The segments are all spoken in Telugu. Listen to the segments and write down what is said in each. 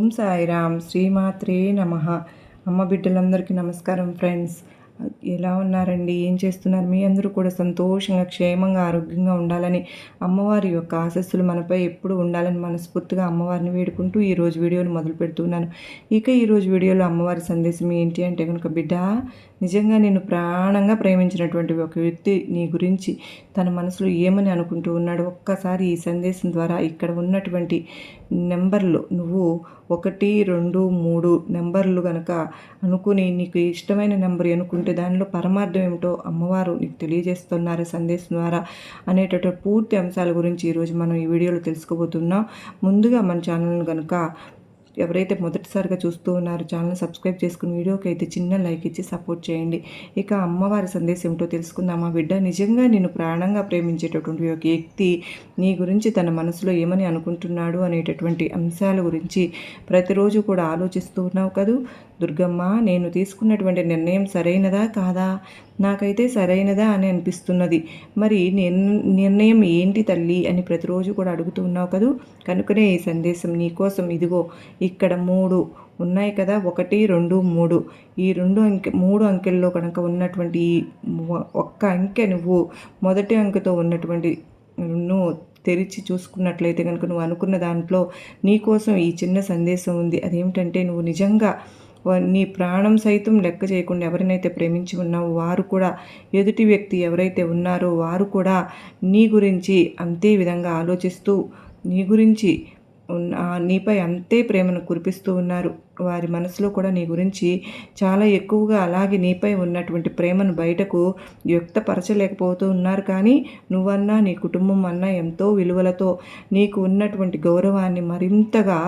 ఓం సాయిరామ్ శ్రీమాత్రే నమ. అమ్మ బిడ్డలందరికీ నమస్కారం ఫ్రెండ్స్. ఎలా ఉన్నారండి? ఏం చేస్తున్నారు? మీ అందరూ కూడా సంతోషంగా క్షేమంగా ఆరోగ్యంగా ఉండాలని అమ్మవారి యొక్క ఆశస్సులు మనపై ఎప్పుడు ఉండాలని మనస్ఫూర్తిగా అమ్మవారిని వేడుకుంటూ ఈరోజు వీడియోని మొదలు పెడుతున్నాను ఇక ఈరోజు వీడియోలో అమ్మవారి సందేశం ఏంటి అంటే కనుక బిడ్డ నిజంగా నేను ప్రాణంగా ప్రేమించినటువంటి ఒక వ్యక్తి నీ గురించి తన మనసులో ఏమని అనుకుంటూ ఉన్నాడు ఒక్కసారి ఈ సందేశం ద్వారా ఇక్కడ ఉన్నటువంటి నెంబర్లు నువ్వు ఒకటి రెండు మూడు నెంబర్లు కనుక అనుకుని నీకు ఇష్టమైన నెంబర్ అనుకుంటే దానిలో పరమార్థం ఏమిటో అమ్మవారు నీకు తెలియజేస్తున్నారు సందేశం ద్వారా అనేటటువంటి పూర్తి అంశాల గురించి ఈరోజు మనం ఈ వీడియోలో తెలుసుకోబోతున్నాం. ముందుగా మన ఛానల్ను కనుక ఎవరైతే మొదటిసారిగా చూస్తూ ఉన్నారో ఛానల్ సబ్స్క్రైబ్ చేసుకుని వీడియోకి అయితే చిన్న లైక్ ఇచ్చి సపోర్ట్ చేయండి. ఇక అమ్మవారి సందేశం ఏమిటో తెలుసుకుందామా? బిడ్డ నిజంగా నేను ప్రాణంగా ప్రేమించేటటువంటి ఒక వ్యక్తి నీ గురించి తన మనసులో ఏమని అనుకుంటున్నాడు అనేటటువంటి అంశాల గురించి ప్రతిరోజు కూడా ఆలోచిస్తూ ఉన్నావు కదూ? దుర్గమ్మ నేను తీసుకున్నటువంటి నిర్ణయం సరైనదా కాదా? నాకైతే సరైనదా అని అనిపిస్తున్నది. మరి నిర్ణయం ఏంటి తల్లి అని ప్రతిరోజు కూడా అడుగుతూ ఉన్నావు కదూ? కనుకనే ఈ సందేశం నీకోసం ఇదిగో ఇక్కడ మూడు ఉన్నాయి కదా ఒకటి రెండు మూడు. ఈ రెండు అంకె మూడు అంకెల్లో కనుక ఉన్నటువంటి ఒక్క అంకె నువ్వు మొదటి అంకెతో ఉన్నటువంటి నువ్వు తెరిచి చూసుకున్నట్లయితే కనుక నువ్వు అనుకున్న దాంట్లో నీకోసం ఈ చిన్న సందేశం ఉంది. అదేమిటంటే నువ్వు నిజంగా నీ ప్రాణం సైతం లెక్క చేయకుండా ఎవరినైతే ప్రేమించి ఉన్నావో వారు కూడా ఎదుటి వ్యక్తి ఎవరైతే ఉన్నారో వారు కూడా నీ గురించి అంతే విధంగా ఆలోచిస్తూ నీ గురించి నీపై అంతే ప్రేమను కురిపిస్తూ ఉన్నారు. వారి మనసులో కూడా నీ గురించి చాలా ఎక్కువగా అలాగే నీపై ఉన్నటువంటి ప్రేమను బయటకు వ్యక్తపరచలేకపోతూ ఉన్నారు. కానీ నువ్వన్నా నీ కుటుంబం అన్నా ఎంతో విలువలతో నీకు ఉన్నటువంటి గౌరవాన్ని మరింతగా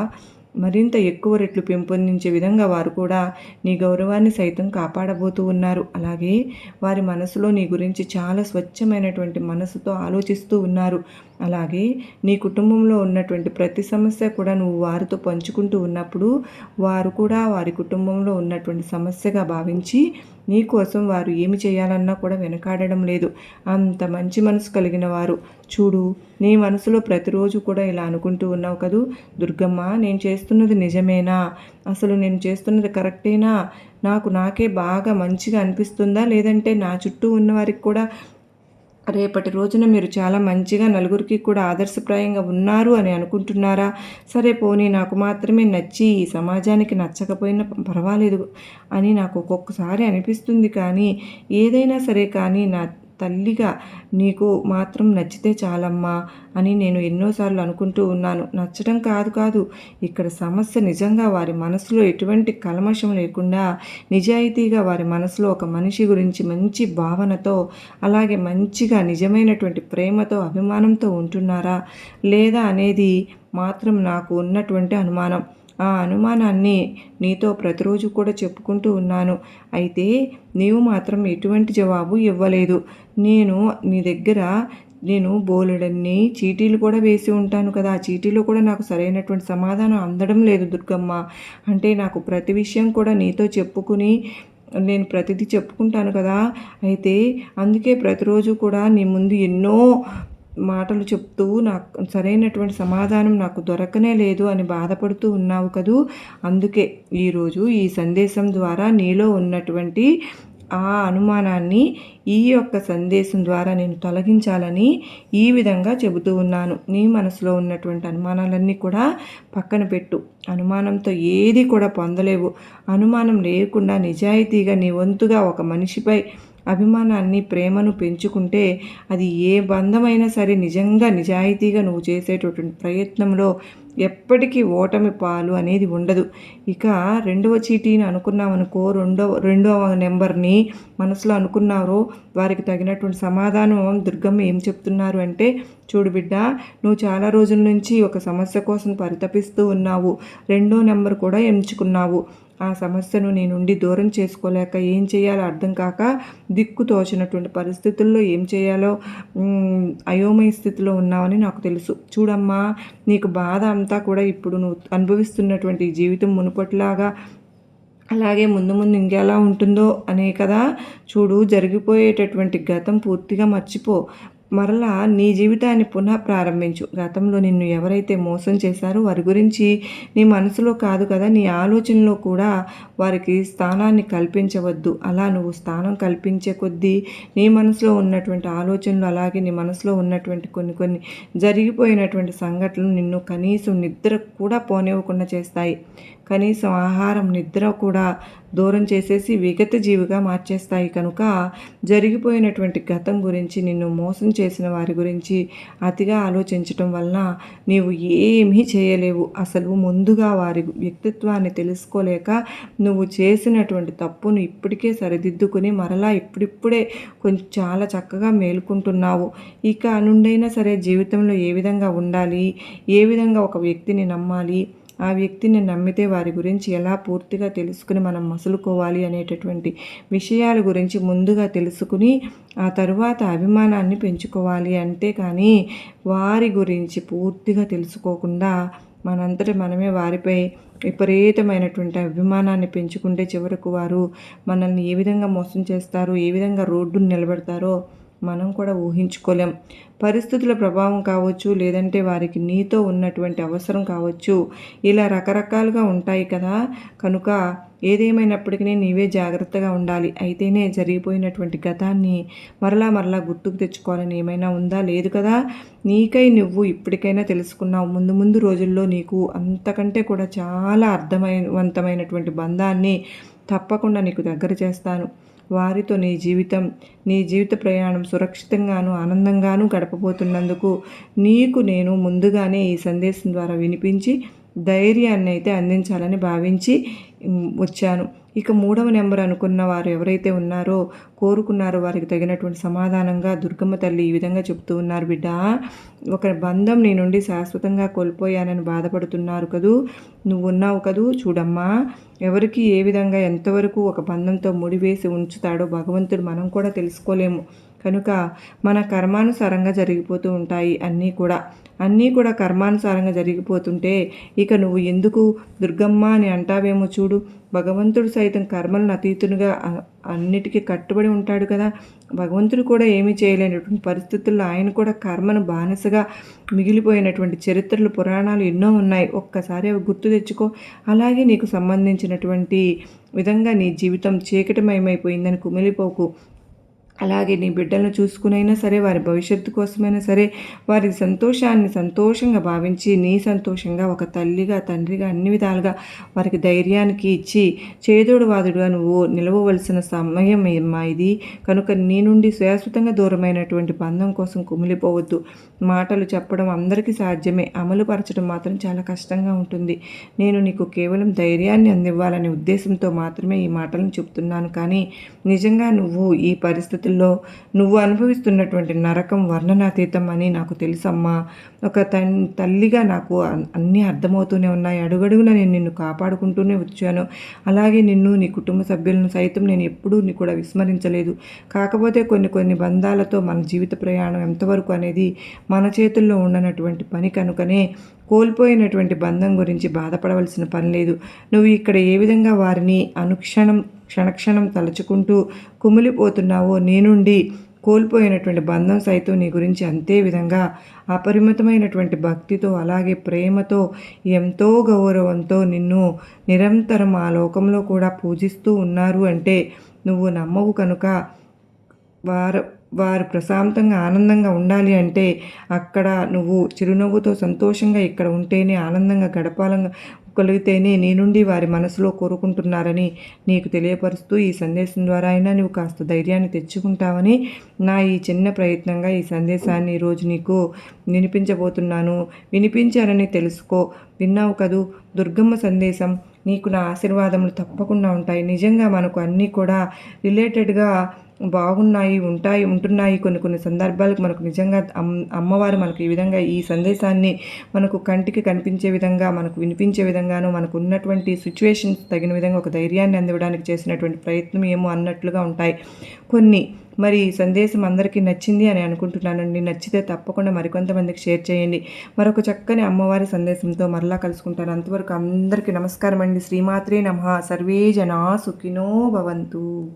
మరింత ఎక్కువ రెట్లు పెంపొందించే విధంగా వారు కూడా నీ గౌరవాన్ని సైతం కాపాడబోతూ ఉన్నారు. అలాగే వారి మనసులో నీ గురించి చాలా స్వచ్ఛమైనటువంటి మనసుతో ఆలోచిస్తూ ఉన్నారు. అలాగే నీ కుటుంబంలో ఉన్నటువంటి ప్రతి సమస్య కూడా నువ్వు వారితో పంచుకుంటూ ఉన్నప్పుడు వారు కూడా వారి కుటుంబంలో ఉన్నటువంటి సమస్యగా భావించి నీకోసం వారు ఏమి చేయాలన్నా కూడా వెనకాడడం లేదు. అంత మంచి మనసు కలిగిన వారు. చూడు నీ మనసులో ప్రతిరోజు కూడా ఇలా అనుకుంటూ ఉన్నావు కదూ? దుర్గమ్మ నేను చేస్తున్నది నిజమేనా? అసలు నేను చేస్తున్నది కరెక్టేనా? నాకు నాకే బాగా మంచిగా అనిపిస్తుందా? లేదంటే నా చుట్టూ ఉన్న వారికి కూడా రేపటి రోజున మీరు చాలా మంచిగా నలుగురికి కూడా ఆదర్శప్రాయంగా ఉన్నారు అని అనుకుంటున్నారా? సరే పోనీ నాకు మాత్రమే నచ్చి ఈ సమాజానికి నచ్చకపోయినా పర్వాలేదు అని నాకు ఒక్కొక్కసారి అనిపిస్తుంది కానీ ఏదైనా సరే కానీ నా తల్లిగా నీకు మాత్రం నచ్చితే చాలమ్మా అని నేను ఎన్నోసార్లు అనుకుంటూ ఉన్నాను. నచ్చడం కాదు కాదు ఇక్కడ సమస్య నిజంగా వారి మనసులో ఎటువంటి కల్మషం లేకుండా నిజాయితీగా వారి మనసులో ఒక మనిషి గురించి మంచి భావనతో అలాగే మంచిగా నిజమైనటువంటి ప్రేమతో అభిమానంతో ఉంటున్నారా లేదా అనేది మాత్రం నాకు ఉన్నటువంటి అనుమానం. ఆ అనుమానాన్ని నీతో ప్రతిరోజు కూడా చెప్పుకుంటూ ఉన్నాను. అయితే నీవు మాత్రం ఎటువంటి జవాబు ఇవ్వలేదు. నేను నీ దగ్గర నేను బోలెడన్ని చీటీలు కూడా వేసి ఉంటాను కదా. ఆ చీటీలో కూడా నాకు సరైనటువంటి సమాధానం అందడం లేదు దుర్గమ్మ. అంటే నాకు ప్రతి విషయం కూడా నీతో చెప్పుకుని నేను ప్రతిదీ చెప్పుకుంటాను కదా. అయితే అందుకే ప్రతిరోజు కూడా నీ ముందు ఎన్నో మాటలు చెప్తూ నాకు సరైనటువంటి సమాధానం నాకు దొరకనే లేదు అని బాధపడుతూ ఉన్నావు కదూ. అందుకే ఈరోజు ఈ సందేశం ద్వారా నీలో ఉన్నటువంటి ఆ అనుమానాన్ని ఈ యొక్క సందేశం ద్వారా నేను తొలగించాలని ఈ విధంగా చెబుతూ ఉన్నాను. నీ మనసులో ఉన్నటువంటి అనుమానాలన్నీ కూడా పక్కన పెట్టు. అనుమానంతో ఏది కూడా పొందలేవు. అనుమానం లేకుండా నిజాయితీగా నీ వంతుగా ఒక మనిషిపై అభిమానాన్ని ప్రేమను పెంచుకుంటే అది ఏ బంధమైనా సరే నిజంగా నిజాయితీగా నువ్వు చేసేటటువంటి ప్రయత్నంలో ఎప్పటికీ ఓటమి పాలు అనేది ఉండదు. ఇక రెండవ చీటీని అనుకున్నామనుకో రెండవ రెండవ నెంబర్ని మనసులో అనుకున్నారో వారికి తగినటువంటి సమాధానం దుర్గమ్మ ఏం చెప్తున్నారు అంటే చూడు బిడ్డ నువ్వు చాలా రోజుల నుంచి ఒక సమస్య కోసం పరితపిస్తూ ఉన్నావు. రెండో నెంబర్ కూడా ఎంచుకున్నావు. ఆ సమస్యను నీ నుండి దూరం చేసుకోలేక ఏం చేయాలో అర్థం కాక దిక్కు తోచినటువంటి పరిస్థితుల్లో ఏం చేయాలో అయోమయ స్థితిలో ఉన్నావని నాకు తెలుసు. చూడమ్మా నీకు బాధ అంతా కూడా ఇప్పుడు నువ్వు అనుభవిస్తున్నటువంటి జీవితం మునుపటిలాగా అలాగే ముందు ముందు ఇంకెలా ఉంటుందో అనే కదా. చూడు జరిగిపోయేటటువంటి గతం పూర్తిగా మర్చిపో. మరలా నీ జీవితాన్ని పునః ప్రారంభించు. గతంలో నిన్ను ఎవరైతే మోసం చేశారో వారి గురించి నీ మనసులో కాదు కదా నీ ఆలోచనలో కూడా వారికి స్థానాన్ని కల్పించవద్దు. అలా నువ్వు స్థానం కల్పించే కొద్దీ నీ మనసులో ఉన్నటువంటి ఆలోచనలు అలాగే నీ మనసులో ఉన్నటువంటి కొన్ని కొన్ని జరిగిపోయినటువంటి సంఘటనలు నిన్ను కనీసం నిద్ర కూడా పోనివ్వకుండా చేస్తాయి. కనీసం ఆహారం నిద్ర కూడా దూరం చేసేసి విగత జీవిగా మార్చేస్తాయి. కనుక జరిగిపోయినటువంటి గతం గురించి నిన్ను మోసం చేసిన వారి గురించి అతిగా ఆలోచించటం వలన నీవు ఏమీ చేయలేవు. అసలు ముందుగా వారి వ్యక్తిత్వాన్ని తెలుసుకోలేక నువ్వు చేసినటువంటి తప్పును ఇప్పటికే సరిదిద్దుకుని మరలా ఇప్పుడిప్పుడే కొంచెం చాలా చక్కగా మేలుకుంటున్నావు. ఇక నుండైనా సరే జీవితంలో ఏ విధంగా ఉండాలి? ఏ విధంగా ఒక వ్యక్తిని నమ్మాలి? ఆ వ్యక్తిని నమ్మితే వారి గురించి ఎలా పూర్తిగా తెలుసుకుని మనం మసులుకోవాలి అనేటటువంటి విషయాల గురించి ముందుగా తెలుసుకుని ఆ తరువాత అభిమానాన్ని పెంచుకోవాలి అంటే కానీ వారి గురించి పూర్తిగా తెలుసుకోకుండా మనంతటి మనమే వారిపై విపరీతమైనటువంటి అభిమానాన్ని పెంచుకుంటే చివరకు వారు మనల్ని ఏ విధంగా మోసం చేస్తారు ఏ విధంగా రోడ్డును నిలబెడతారో మనం కూడా ఊహించుకోలేం. పరిస్థితుల ప్రభావం కావచ్చు లేదంటే వారికి నీతో ఉన్నటువంటి అవసరం కావచ్చు ఇలా రకరకాలుగా ఉంటాయి కదా. కనుక ఏదేమైనప్పటికీ నీవే జాగ్రత్తగా ఉండాలి. అయితేనే జరిగిపోయినటువంటి గతాన్ని మరలా మరలా గుర్తుకు తెచ్చుకోవాలని ఏమైనా ఉందా? లేదు కదా. నీకై నువ్వు ఇప్పటికైనా తెలుసుకున్నావు. ముందు ముందు రోజుల్లో నీకు అంతకంటే కూడా చాలా అర్థమైనవంతమైనటువంటి బంధాన్ని తప్పకుండా నీకు దగ్గర చేస్తాను. వారితో నీ జీవితం నీ జీవిత ప్రయాణం సురక్షితంగాను ఆనందంగాను గడపబోతున్నందుకు నీకు నేను ముందుగానే ఈ సందేశం ద్వారా వినిపించి ధైర్యాన్ని అయితే అందించాలని భావించి వచ్చాను. ఇక మూడవ నెంబర్ అనుకున్న వారు ఎవరైతే ఉన్నారో కోరుకున్నారో వారికి తగినటువంటి సమాధానంగా దుర్గమ్మ తల్లి ఈ విధంగా చెప్తూ ఉన్నారు బిడ్డ ఒక బంధం నీ నుండి శాశ్వతంగా కోల్పోయానని బాధపడుతున్నారు కదూ. నువ్వు ఉన్నావు కదూ చూడమ్మా. ఎవరికి ఏ విధంగా ఎంతవరకు ఒక బంధంతో ముడివేసి ఉంచుతాడో భగవంతుడు మనం కూడా తెలుసుకోలేము. కనుక మన కర్మానుసారంగా జరిగిపోతూ ఉంటాయి అన్నీ కూడా. అన్నీ కూడా కర్మానుసారంగా జరిగిపోతుంటే ఇక నువ్వు ఎందుకు దుర్గమ్మ అని అంటావేమో చూడు. భగవంతుడు సైతం కర్మలను అతీతునిగా అన్నిటికీ కట్టుబడి ఉంటాడు కదా. భగవంతుడు కూడా ఏమీ చేయలేనటువంటి పరిస్థితుల్లో ఆయన కూడా కర్మను బానిసగా మిగిలిపోయినటువంటి చరిత్రలు పురాణాలు ఎన్నో ఉన్నాయి. ఒక్కసారి అవి గుర్తు తెచ్చుకో. అలాగే నీకు సంబంధించినటువంటి విధంగా నీ జీవితం చీకటిమయమైపోయిందని కుమిలిపోకు. అలాగే నీ బిడ్డలను చూసుకునైనా సరే వారి భవిష్యత్తు కోసమైనా సరే వారి సంతోషాన్ని సంతోషంగా భావించి నీ సంతోషంగా ఒక తల్లిగా తండ్రిగా అన్ని విధాలుగా వారికి ధైర్యానికి ఇచ్చి చేదోడు వాదుడుగా నువ్వు నిలవవలసిన సమయం ఏమ్మా ఇది. కనుక నీ నుండి శాశ్వతంగా దూరమైనటువంటి బంధం కోసం కుమిలిపోవద్దు. మాటలు చెప్పడం అందరికీ సాధ్యమే. అమలు పరచడం మాత్రం చాలా కష్టంగా ఉంటుంది. నేను నీకు కేవలం ధైర్యాన్ని అందివ్వాలనే ఉద్దేశంతో మాత్రమే ఈ మాటలను చెప్తున్నాను. కానీ నిజంగా నువ్వు ఈ పరిస్థితుల్లో రోజుల్లో నువ్వు అనుభవిస్తున్నటువంటి నరకం వర్ణనాతీతం అని నాకు తెలుసమ్మా. ఒక తన్ తల్లిగా నాకు అన్నీ అర్థమవుతూనే ఉన్నాయి. అడుగడుగున నేను నిన్ను కాపాడుకుంటూనే వచ్చాను. అలాగే నిన్ను నీ కుటుంబ సభ్యులను సైతం నేను ఎప్పుడూ నీ కూడా విస్మరించలేదు. కాకపోతే కొన్ని కొన్ని బంధాలతో మన జీవిత ప్రయాణం ఎంతవరకు అనేది మన చేతుల్లో ఉండనటువంటి పని కనుకనే కోల్పోయినటువంటి బంధం గురించి బాధపడవలసిన పని లేదు. నువ్వు ఇక్కడ ఏ విధంగా వారిని అనుక్షణం క్షణక్షణం తలుచుకుంటూ కుమిలిపోతున్నావో నీ నుండి కోల్పోయినటువంటి బంధం సైతం నీ గురించి అంతే విధంగా అపరిమితమైనటువంటి భక్తితో అలాగే ప్రేమతో ఎంతో గౌరవంతో నిన్ను నిరంతరం ఆ లోకంలో కూడా పూజిస్తూ ఉన్నారు అంటే నువ్వు నమ్మవు కనుక. వారు వారు ప్రశాంతంగా ఆనందంగా ఉండాలి అంటే అక్కడ నువ్వు చిరునవ్వుతో సంతోషంగా ఇక్కడ ఉంటేనే ఆనందంగా గడపాలంగా కలిగితేనే నీ నుండి వారి మనసులో కోరుకుంటున్నారని నీకు తెలియపరుస్తూ ఈ సందేశం ద్వారా అయినా నువ్వు కాస్త ధైర్యాన్ని తెచ్చుకుంటావని నా ఈ చిన్న ప్రయత్నంగా ఈ సందేశాన్ని ఈరోజు నీకు వినిపించబోతున్నాను. వినిపించారని తెలుసుకో. విన్నావు కదూ? దుర్గమ్మ సందేశం నీకు నా ఆశీర్వాదములు తప్పకుండా ఉంటాయి. నిజంగా మనకు అన్నీ కూడా రిలేటెడ్గా బాగున్నాయి ఉంటాయి ఉంటున్నాయి కొన్ని కొన్ని సందర్భాలకు మనకు నిజంగా అమ్మవారు మనకు ఈ విధంగా ఈ సందేశాన్ని మనకు కంటికి కనిపించే విధంగా మనకు వినిపించే విధంగాను మనకు ఉన్నటువంటి సిచ్యువేషన్స్ తగిన విధంగా ఒక ధైర్యాన్ని అందివ్వడానికి చేసినటువంటి ప్రయత్నం ఏమో అన్నట్లుగా ఉంటాయి. కొన్ని మరి ఈ సందేశం అందరికీ నచ్చింది అని అనుకుంటున్నానండి. నచ్చితే తప్పకుండా మరికొంతమందికి షేర్ చేయండి. మరొక చక్కని అమ్మవారి సందేశంతో మరలా కలుసుకుంటాను. అంతవరకు అందరికీ నమస్కారం అండి శ్రీమాత్రే నమ. సర్వే జనా సుఖినో భవంతు.